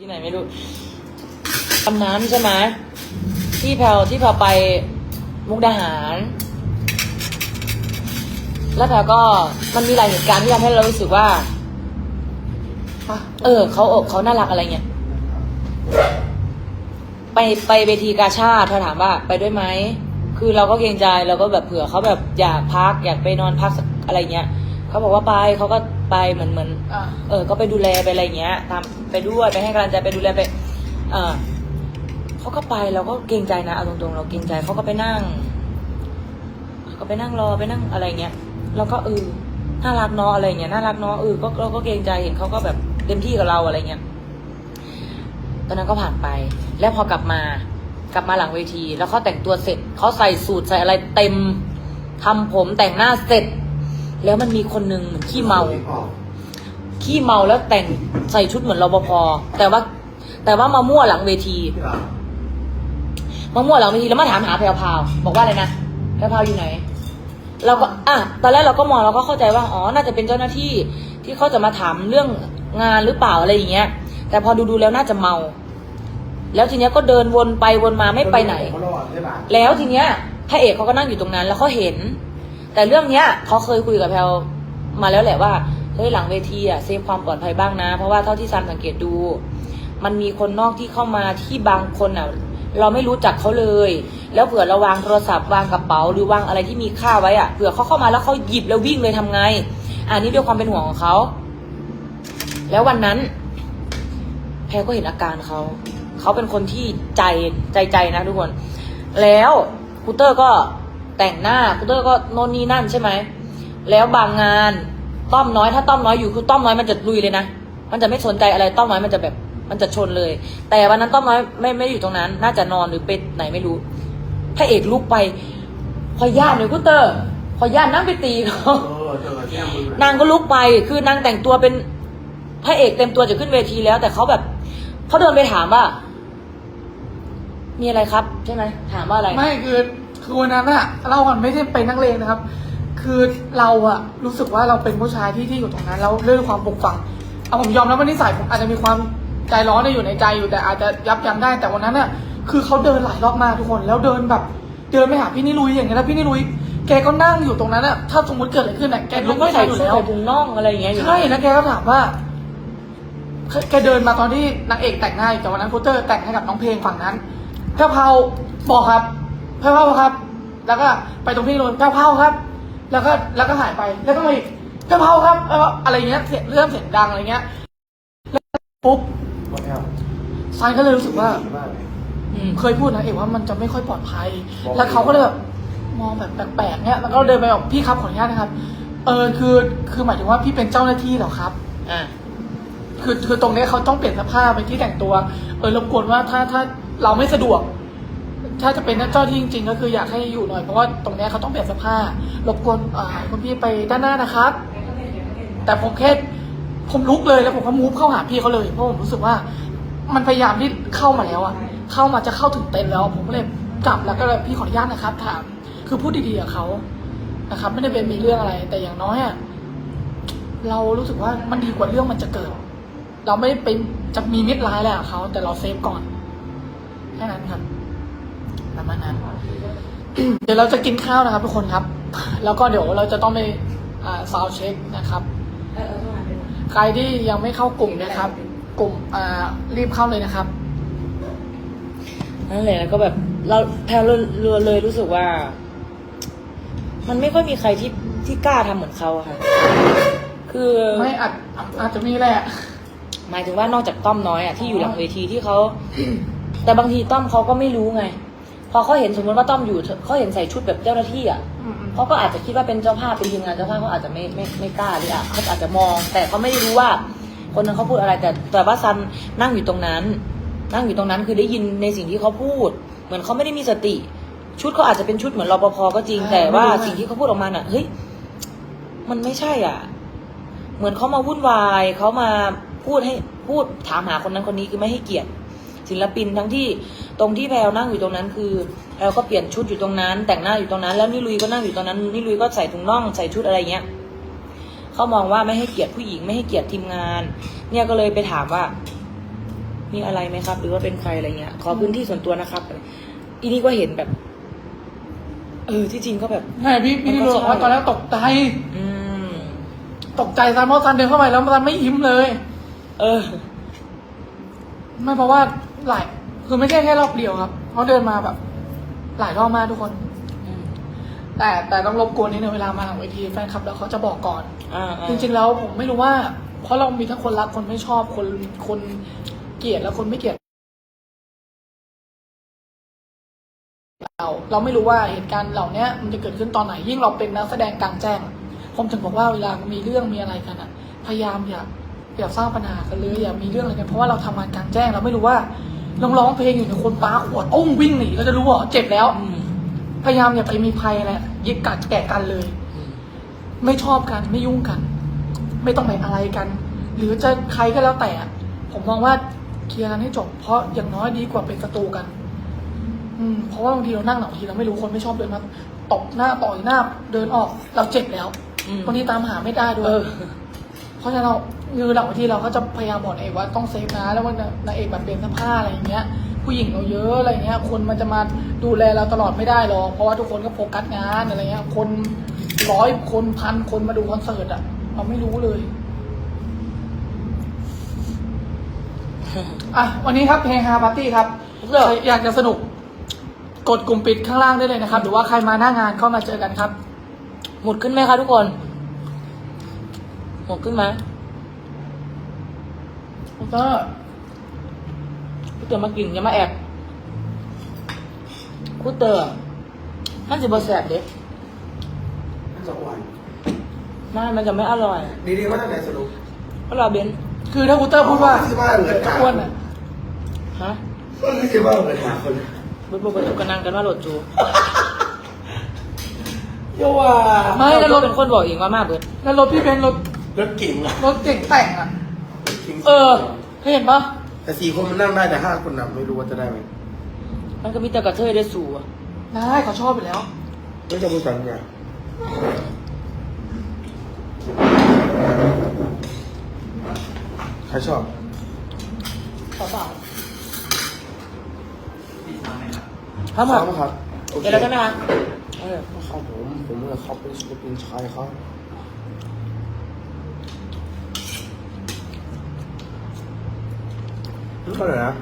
ที่ไหนไม่รู้ทำน้ำใช่ไหมที่แพลวที่แพลวไปมุกดาหาร แล้วแพลวก็มันมีหลายเหตุการณ์ที่ทำให้เรารู้สึกว่า เออเขาอกเขาน่ารักอะไรเงี้ยไปไปเวทีกาชาติเธอถามว่าไปด้วยไหมคือเราก็เกรงใจเราก็แบบเผื่อเขาแบบอยากพักอยากไปนอนพักอะไรเงี้ยเขาบอกว่าไปเขาก็ ไปเหมือนเหมือนอ่า เออ ก็ไปดูแลไปอะไรเงี้ยทำไปด้วยไปให้กำลังใจไปดูแลไป เออเขาก็ไปเราก็เกรงใจนะเอาตรงๆเราเกรงใจเขาก็ไปนั่งเขาก็ไปนั่งรอไปนั่งอะไรเงี้ยเราก็เออน่ารักเนาะอะไรเงี้ยน่ารักเนาะเออก็เราก็เกรงใจเห็นเขาก็แบบเต็มที่กับเราอะไรเงี้ยตอนนั้นก็ผ่านไป แล้วพอกลับมากลับมาหลังเวที แล้วเขาแต่งตัวเสร็จเขาใส่สูทใส่อะไรเต็มทำผมแต่งหน้าเสร็จ แล้วมันมีคนหนึ่งเหมือนขี้เมา ขี้เมาแล้วแต่งใส่ชุดเหมือนรปภแต่ว่า แต่ว่ามามั่วหลังเวทีมามั่วหลังเวทีแล้วมาถามหาแพรวพาวบอกว่าอะไรนะแพรวพาวอยู่ไหน เราก็อะตอนแรกเราก็มองเราก็เข้าใจว่าอ๋อน่าจะเป็นเจ้าหน้าที่ที่เขาจะมาถามเรื่องงานหรือเปล่าอะไรอย่างเงี้ย แต่พอดูดูๆแล้วน่าจะเมา แล้วทีเนี้ยก็เดินวนไปวนมาไม่ไปไหน แล้วทีเนี้ยพระเอกเขาก็นั่งอยู่ตรงนั้น แล้วเขาเห็น แต่เรื่องเนี้ยเขาเคยคุยกับแพลมาแล้วแหละว่าเฮ้ยหลังเวทีอะเซฟความปลอดภัยบ้างนะ เพราะว่าเท่าที่ซันสังเกตดู มันมีคนนอกที่เข้ามาที่บางคนอะเราไม่รู้จักเขาเลย แล้วเผื่อเราวางโทรศัพท์วางกระเป๋าหรือวางอะไรที่มีค่าไว้อะเผื่อเขาเข้ามาแล้วเขาหยิบแล้ววิ่งเลยทำไง อันนี้ด้วยความเป็นห่วงของเขา แล้ววันนั้น แพรก็เห็นอาการเขาเขาเป็นคนที่ใจใจใจนะทุกคน แล้วคูเตอร์ก็ แต่งหน้าคูเตอร์ก็โน่นนี่นั่นใช่ไหมแล้วบางงานต้อมน้อยถ้าต้อมน้อยอยู่คือต้อมน้อยมันจะลุยเลยนะมันจะไม่สนใจอะไรต้อมน้อยมันจะแบบมันจะชนเลย แต่วันนั้นต้อมน้อยไม่ไม่ได้อยู่ตรงนั้น น่าจะนอนหรือไปไหนไม่รู้พระเอกลุกไปขอญาตหน่อยคูเตอร์ขอญาตนั่งไปตีเขานางก็ลุกไปคือนางแต่งตัวเป็นพระเอกเต็มตัวจะขึ้นเวทีแล้ว แต่เขาแบบเขาเดินไปถามว่า มีอะไรครับ ใช่ไหมถามว่าอะไร ไม่คือ คือวันนั้นอะเราอะไม่ได้ไปนักเลงนะครับ คือเราอะรู้สึกว่าเราเป็นผู้ชายที่ที่อยู่ตรงนั้นแล้วเรื่องความปกฝังเอาผมยอมรับว่านิสัยผมอาจจะมีความใจร้อนได้อยู่ในใจอยู่แต่อาจจะยับยั้งได้แต่วันนั้นอะคือเขาเดินหลายรอบมากทุกคน แล้วเดินแบบเดินไปหาพี่นิลุยอย่างเงี้ยแล้วพี่นิลุยแกก็นั่งอยู่ตรงนั้นอะถ้าสมมติเกิดอะไรขึ้นอะแกลุลุกกก็ไม่ใส่ใส่อยู่เสื้อแล้วใส่ถุงน่องอะไรอย่างเงี้ยอยู่ใช่แล้วแกก็ถามว่าแกแกเดินมาตอนที่นางเอกแต่งหน้าอยู่แต่วันนั้นคูเตอร์แต่งให้กับน้องเพลงฝั่งนั้นแพรวพราวบอกครับ แพรวพราวครับ แล้วก็ไปตรงพี่โรนแพรวพราวครับ แล้วก็แล้วก็หายไป แล้วก็มาอีกแพรวพราวครับแล้วก็อะไรเงี้ยเสียงเรื่องเสียงดังอะไรเงี้ย แล้วปุ๊บซายก็เลยรู้สึกว่า อืมเคยพูดนะเอกว่ามันจะไม่ค่อยปลอดภัย แล้วเขาก็เลยแบบมองแบบแปลกๆเนี่ยแล้วก็เดินไปบอกพี่ครับขออนุญาตนะครับ เออคือคือหมายถึงว่าพี่เป็นเจ้าหน้าที่เหรอครับ อะคือคือตรงเนี้ยเขาต้องเปลี่ยนเสภาพไปที่แต่งตัว เออรบกวนว่าถ้าถ้าเราไม่สะดวก ถ้าจะเป็นเจ้าที่จริง ๆ ก็คืออยากให้อยู่หน่อยเพราะว่าตรงเนี้ยเขาต้องเปลี่ยนเสภาพรบกวนอ่าคุณพี่ไปด้านหน้านะครับ แต่ผมแค่ผมลุกเลยแล้วผมก็มูฟเข้าหาพี่เขาเลยเพราะผมรู้สึกว่า มันพยายามที่เข้ามาแล้วอะเข้ามาจะเข้าถึงเต็นท์แล้ว ผมก็เลยกลับแล้วก็เลยพี่ขออนุญาตนะครับ ถาม คือพูดดีๆกับเขานะครับ ไม่ได้เป็นมีเรื่องอะไร แต่อย่างน้อยอะเรารู้สึกว่ามันดีกว่าเรื่องมันจะเกิด เราไม่ได้เป็นจะมีมิตรร้ายอะไรกับเขาแต่เราเซฟก่อนแค่นั้นครับ ประมาณนั้น เดี๋ยวเราจะกินข้าวนะครับทุกคนครับ แล้วก็เดี๋ยวเราจะต้องไปซาวเช็คนะครับ ใครที่ยังไม่เข้ากลุ่มนะครับ กลุ่มอ่ารีบเข้าเลยนะครับนั่นแหละแล้วก็แบบเราแพลเลยเลยรู้สึกว่า มันไม่ค่อยมีใครที่ที่กล้าทำเหมือนเขาอะค่ะ คือไม่อาจอาจจะมีแหละ หมายถึงว่านอกจากต้อมน้อยอะที่อยู่หลังเวทีที่เขา แต่บางทีต้อมเขาก็ไม่รู้ไง พอเขาเห็นสมมติว่าต้อมอยู่เขาเห็นใส่ชุดแบบเจ้าหน้าที่อะอืมเขาก็อาจจะคิดว่าเป็นเจ้าภาพเป็นทีมงานเจ้าภาพเขาอาจจะไม่ไม่ไม่กล้าหรืออะเขาอาจจะมอง แต่เขาไม่ได้รู้ว่า คนนั้นเขาพูดอะไรแต่แต่ว่าซันนั่งอยู่ตรงนั้น นั่งอยู่ตรงนั้นคือได้ยินในสิ่งที่เขาพูด เหมือนเขาไม่ได้มีสติ ชุดเขาอาจจะเป็นชุดเหมือนรปภก็จริง แต่ว่าสิ่งที่เขาพูดออกมาน่ะเฮ้ยมันไม่ใช่อะ เหมือนเขามาวุ่นวายเขามาพูดให้พูดถามหาคนนั้นคนนี้คือไม่ให้เกียรติ ศิลปินทั้งที่ตรงที่แพลวนั่งอยู่ตรงนั้นคือแพลวก็เปลี่ยนชุดอยู่ตรงนั้น แต่งหน้าอยู่ตรงนั้น แล้วนิลุยก็นั่งอยู่ตรงนั้นนิลุยก็ใส่ถุงน่องใส่ชุดอะไรเงี้ยเขามองว่าไม่ให้เกียรติผู้หญิงไม่ให้เกียรติทีมงาน เนี่ยก็เลยไปถามว่า มีมีอะไรไหมครับ หรือว่าเป็นใครอะไรเงี้ย ขอพื้นที่ส่วนตัวนะครับอีนี่ก็เห็นแบบ เออที่จริงก็แบบใช่พี่พี่นี่บอกว่าตอนแรกตกใจอืมตกใจซันเพราะซันเดินเข้าไปแล้วซันไม่ยิ้มเลย เออ ไม่เพราะว่าหลายคือไม่ใช่แค่รอบเดียวครับเขาเดินมาแบบ หลายรอบมากทุกคนอืมแต่แต่ต้องรบกวนนิดนึงเวลามาหลังเวทีแฟนคลับแล้วเขาจะบอกก่อนอ่าๆจริงๆแล้วผมไม่รู้ว่า เพราะเรามีทั้งคนรักคนไม่ชอบคนคนเกลียดและคนไม่เกลียดเราเราไม่รู้ว่าเหตุการณ์เหล่าเนี้ยมันจะเกิดขึ้นตอนไหนยิ่งเราเป็นนักแสดงกลางแจ้ง ผมถึงบอกว่าเวลามีเรื่องมีอะไรกันอะพยายามอย่า อย่าสร้างปัญหากันเลยอย่ามีเรื่องอะไรกันเพราะว่าเราทำงานกลางแจ้งเราไม่รู้ว่าร้องร้องเพลงอยู่ในยคนป้าขวดโอ้งวิ่งหนีเราจะรู้ว่าเจ็บแล้วอืมพยายามอย่าไปมีภัยอะไรยึดกัดแก่กันเลยอืมไม่ชอบกันไม่ยุ่งกัน ไม่ต้องไปอะไรกัน หรือจะใครก็แล้วแต่ ผมมองว่าเคลียร์กันให้จบ เพราะอย่างน้อยดีกว่าเป็นศัตรูกัน อืมเพราะว่าบางทีเรานั่งหนังบางทีเราไม่รู้คนไม่ชอบเดินมาตบหน้าต่อยหน้าเดินออก เราเจ็บแล้วอืมบางทีตามหาไม่ได้ด้วเอยอเพราะฉะนั้นเรา คือหลังบางทีเราก็จะพยายามบอกนางเอกว่าต้องเซฟนะแล้ววันนางเอกแบบเบนสผ้าอะไรอย่างเงี้ย ผู้หญิงเราเยอะอะไรเงี้ย คนมันจะมาดูแลเราตลอดไม่ได้หรอกเพราะว่าทุกคนก็โฟกัสงานอะไรเงี้ย คนร้อยคนพันคนมาดูคอนเสิร์ตอะเราไม่รู้เลยอะวันนี้ครับเพลงฮาปาร์ตี้ครับเลิกใครอยากจะสนุก กดกลุ่มปิดข้างล่างได้เลยนะครับ หรือว่าใครมาหน้างานเข้ามาเจอกันครับ หมดขึ้นไหมคะทุกคน หมดขึ้นไหม แล้วก็กูเตอร์มากินอย่ามาแอบกูเตอร์มันสิบแสบเด็สองวันไม่มันจะไม่อร่อย ดีดีว่าตั้งแต่สรุปก็รอเบนคือถ้าคุณเตอร์พูดว่าที่บ้านเหมือนจะอ้วนอะฮะก็ไม่ใช่ว่าเหมือนหาคนบุบบุบบุบกันนั่งกันว่าโหลดจูเยาว่าไม่แล้แล้ววรถเป็นคนบอกเองว่ามาเบิดแล้วรถพี่เบนซ์รถรถเก่งอะรถเก่งแต่งอะรถก่ง เออเคยเห็นปะแต่สี่คนมันนั่งได้แต่ห้าคนนับไม่รู้ว่าจะได้ไหมมันก็มีแต่กระเทยได้สู่อะได้เขาชอบไปแล้ว ไม่จะพูดสังไงใครชอบขอเปล่าครับครับโอเคเดี๋ยวเราจะมาเออ ครับผมผมเนี่ยเขาเป็นศิลปินชาย เขานี่ก็เลยนะ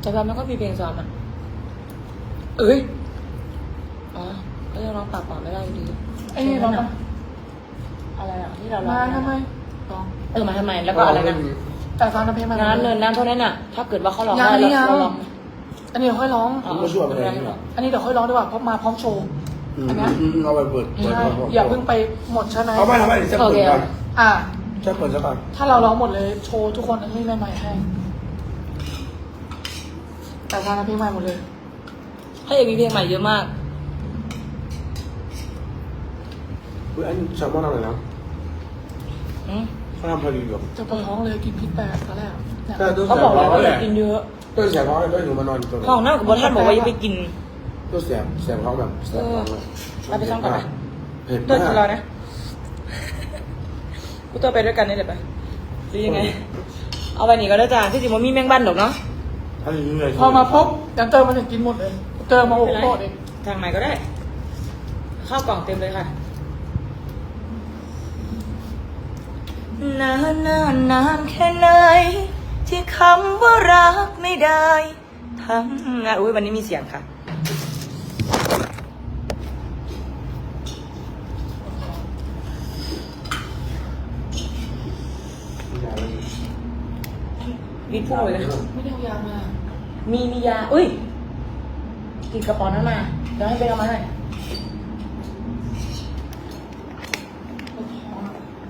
แต่เราไม่ค่อยมีเพลงซ้อมอะ เอ้ย อ๋อก็ยังร้องปากเปล่าไม่ได้อยู่ดีไอ้นี่ร้องปะอะไรอะที่เราร้องมาทำไมร้องเออมาทำไม แล้วก็อะไรนะแต่ฟังน้ำเพลงมางานเนินน้ำเท่านั้นน่ะ ถ้าเกิดว่าเขาร้องยังได้อันนี้ยังเราร้องอันนี้เดี๋ยวค่อยร้องอ๋อผมก็ช่วยไปเลยนี่หรออันนี้เดี๋ยวค่อยร้องดีกว่าเพราะมาพร้อมโชว์ อืมอันเนี้ยอืมเอาไปเปิดเปิดใช่ก่นอย่าเพิ่งไปหมดใช่ไหมเอาไม่ทำไมเดี๋ยวจะเปิดก่อนอะ จะเปิดซะก่อนถ้าเราร้องหมดเลยโชว์ทุกคนให้ใหม่ๆให้ แต่ฟังน้ำเพลงใหม่หมดเลยให้เอกมีเพลงใหม่เยอะมากอุ้ยอันนี้แซลมอนอะไรนะอืมเขาทำพอดีอยู่ จะปวดท้องเลยกินพริกแปดตอนแรกเนี่ย แต่ตัวเขาแสบบอกร้แล้วอนว่าอแหย่าละกินเยอะตัวแสบร้อนเลยด้วยหนูมานอนอยู่ตรงห้องน้ากับบอท่านบอกว่าอย่าไปกิน ตัวแสบแสบท้องแบบแสบท้องเลยไปไปซ่อมก่อนไปเผ็ดเดินมากิกนเรานะกูตัวไปด้วยกันนี่แหละไปหรือยังไง เอาไปนี่ก็ได้จ้าที่จริงมันมีแมงบ้านดอกเนาะถ้าอย่างนี้เลยพอมาปุ๊บยังเติมมาถึงกินหมดเลยเติมมาโอ้ไม่เป็นโหไรเองทางไหนก็ได้ ข้าวกล่องเต็มเลยค่ะนานนานนานแค่ไหน ที่คำว่ารักไม่ได้ ทั้งงานอุ้ยวันนี้มีเสียงค่ะ วิดพุ่งเลยนะไม่ได้เอายามา มีมียาอุ้ยติดกระป๋องนั้นมาเดี๋ยวให้ไปเอามาให้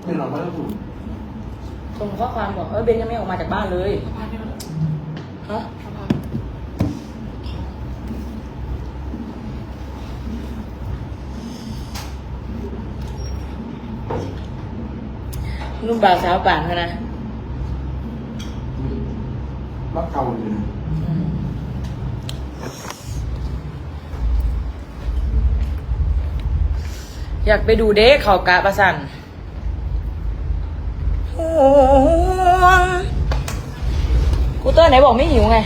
ไม่หรอกไม่ต้องถูกส่งข้อความบอกเออเบนยังไม่ออกมาจากบ้านเลยสะพานนี่มันฮะสะพานนุ่มบ่าวสาวป่านเขานะ รักเก่าเลยอยากไปดูเด็กเขากะประสันกูเตอร์ไหนบอกไม่หิวไง